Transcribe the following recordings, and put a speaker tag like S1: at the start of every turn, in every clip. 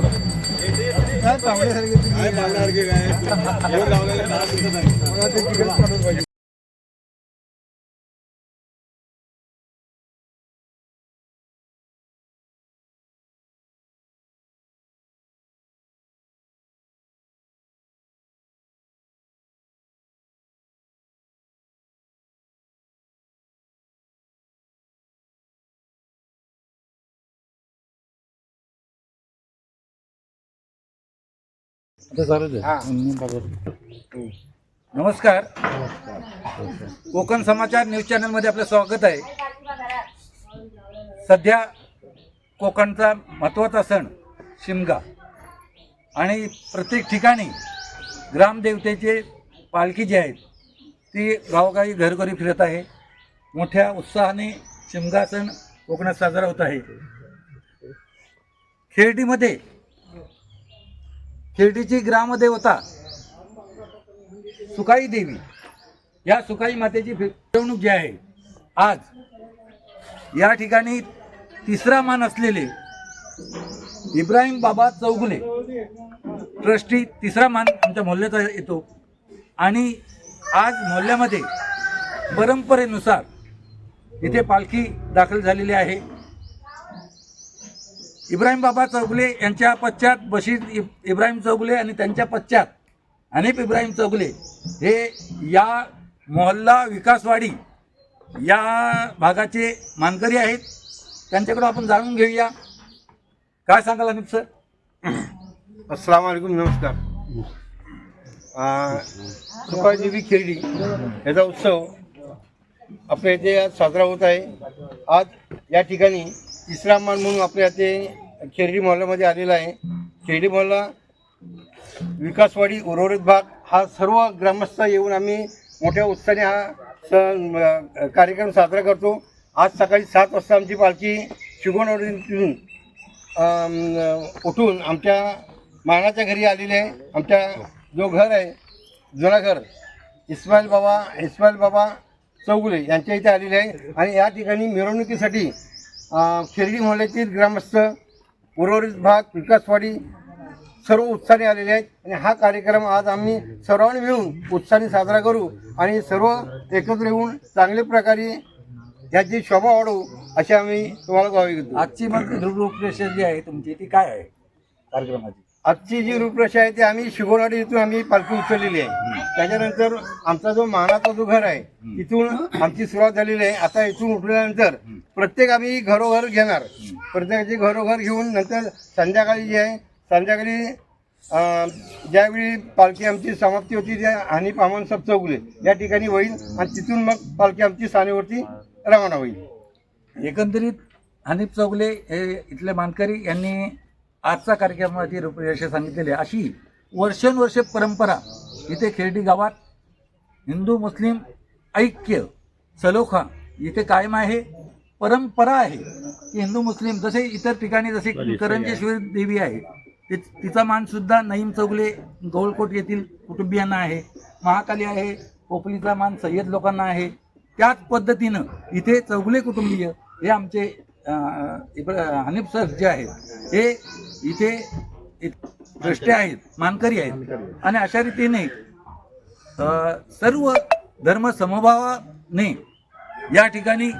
S1: काय चांगल्यासारखे काय? मागण्यासारखे काय लावलेले दहा मिनिटं नाही. नमस्कार. कोकण समाचार न्यूज चॅनलमध्ये आपलं स्वागत आहे. सध्या कोकणचा महत्त्वाचा सण शिमगा. आणि प्रत्येक ठिकाणी ग्रामदेवतेचे पालखी जी आहेत ती गावोगावी घरोघरी फिरत आहे. मोठ्या उत्साहाने शिमगा सण कोकणात साजरा होत आहे. खेर्डीमध्ये शिर्डीची ग्रामदेवता सुकाई देवी. या सुकाई मातेची फिरवणूक जी आहे आज या ठिकाणी तिसरा मान असलेले इब्राहिम बाबा चौगुले ट्रस्टी तिसरा मान आमच्या मोहल्ल्याचा येतो. आणि आज मोहल्ल्यामध्ये परंपरेनुसार इथे पालखी दाखल झालेली आहे. इब्राहिम बाबा चौगुले यांच्या पश्चात बशीर इब- इब्राहिम चौगुले आणि त्यांच्या पश्चात अनेक इब्राहिम चौगुले हे या मोहल्ला विकासवाडी या भागाचे मानकरी आहेत. त्यांच्याकडून आपण जाणून घेऊया. काय सांगाल अनिप सर?
S2: अस्सलाम वालेकुम नमस्कार. सुखाजीवी खेरडी याचा उत्सव आपल्या इथे आज साजरा होत आहे. आज या ठिकाणी तिसरा मान म्हणून आपल्या इथे खेरडी मॉलामध्ये आलेला आहे. खेरडी मॉलला विकासवाडी उर्वरित भाग हा सर्व ग्रामस्थ येऊन आम्ही मोठ्या उत्साहाने हा सण कार्यक्रम साजरा करतो. आज सकाळी सात वाजता आमची पालखी शिगोणवरून उठून आमच्या मानाच्या घरी आलेले आहे. आमच्या जो घर आहे जुना घर इस्माईल बाबा इस्माईल बाबा चौगुले यांच्या इथे आलेले आहे. आणि या ठिकाणी मिरवणुकीसाठी खेरडी मोहल्ल्यातील ग्रामस्थ उर्वरित भाग विकासवाडी सर्व उत्साहाने आलेले आहेत. आणि हा कार्यक्रम आज आम्ही सर्वांनी मिळून उत्साहाने साजरा करू आणि सर्व एकत्र येऊन चांगल्या प्रकारे याची शोभा वाढवू अशी आम्ही तुम्हाला ग्वाही घेतो
S1: आजची मग रूपरेषा जी आहे तुमची ती काय आहे कार्यक्रमाची?
S2: आजची जी रूपरेषा आहे ती आम्ही शिगोनाडी इथून आम्ही पालखी उचललेली आहे. त्याच्यानंतर आमचा जो मानाचा जो घर आहे तिथून आमची सुरुवात झालेली आहे. आता इथून उठल्यानंतर प्रत्येक आम्ही घरोघर घेणार. प्रत्येकाची घरोघर घेऊन नंतर संध्याकाळी जी आहे संध्याकाळी अं, ज्यावेळी पालखी आमची समाप्ती होती त्या आणि पामन सब चौगुले. या ठिकाणी होईल आणि तिथून मग पालखी आमची सानेवरती रवाना होईल.
S1: एकंदरीत हनीफ चौगले हे इथले मानकरी यांनी आजचा कार्यक्रमाची रूपरेषा सांगितलेली आहे. अशी वर्षानुवर्षे परंपरा इथे खेर्डी गावात हिंदू मुस्लिम ऐक्य सलोखा इथे कायम आहे. परंपरा आहे की हिंदू मुस्लिम जसे इतर ठिकाणी जसे करंजेश्वरी देवी आहे ति- तिचा मान सुद्धा नईम चौगले गौलकोट येथील कुटुंबियांना आहे. महाकाली आहे कोपलीचा मान सय्यद लोकांना आहे. त्याच पद्धतीनं इथे चौगले कुटुंबीय हे आमचे हनीफ सर जे आहेत हे इथे द्रष्टे आहेत मानकरी आहेत. आणि अशा रीतीने सर्व धर्म समभावाने या ठिकाणी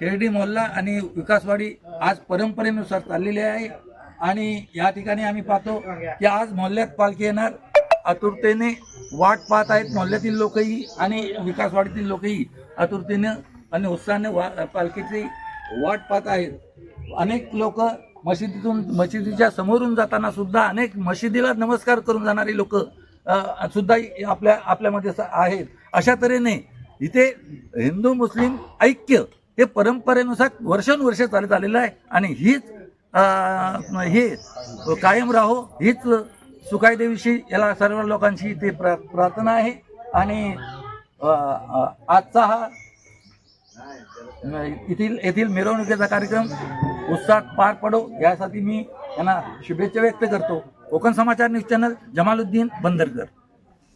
S1: खेरडी मोहल्ला आणि विकासवाडी आज परंपरेनुसार चाललेली आहे. आणि या ठिकाणी आम्ही पाहतो की आज मोहल्ल्यात पालखी येणार. आतुरतेने वाट पाहत आहेत मोहल्ल्यातील लोकही आणि विकासवाडीतील लोकही आतुरतेने आणि उत्साहाने वा पालखीची वाट पाहत आहेत. अनेक लोक मशिदीतून मशिदीच्या समोरून जाताना सुद्धा अनेक मशिदीला नमस्कार करून जाणारी लोक सुद्धा आपल्या आपल्यामध्ये स- आहेत. अशा तऱ्हेने इथे हिंदू मुस्लिम ऐक्य हे परंपरेनुसार वर्षानुवर्ष चालत आलेलं आहे आणि हीच हे कायम राहो हीच सुकायदेवीशी याला सर्व लोकांची ते प्रा प्रार्थना आहे. आणि आजचा हा येथील येथील मिरवणुकीचा कार्यक्रम उत्साहात पार पडो यासाठी मी यांना शुभेच्छा व्यक्त करतो. Kokan Samachar news channel Jamaluddin Bandarkar.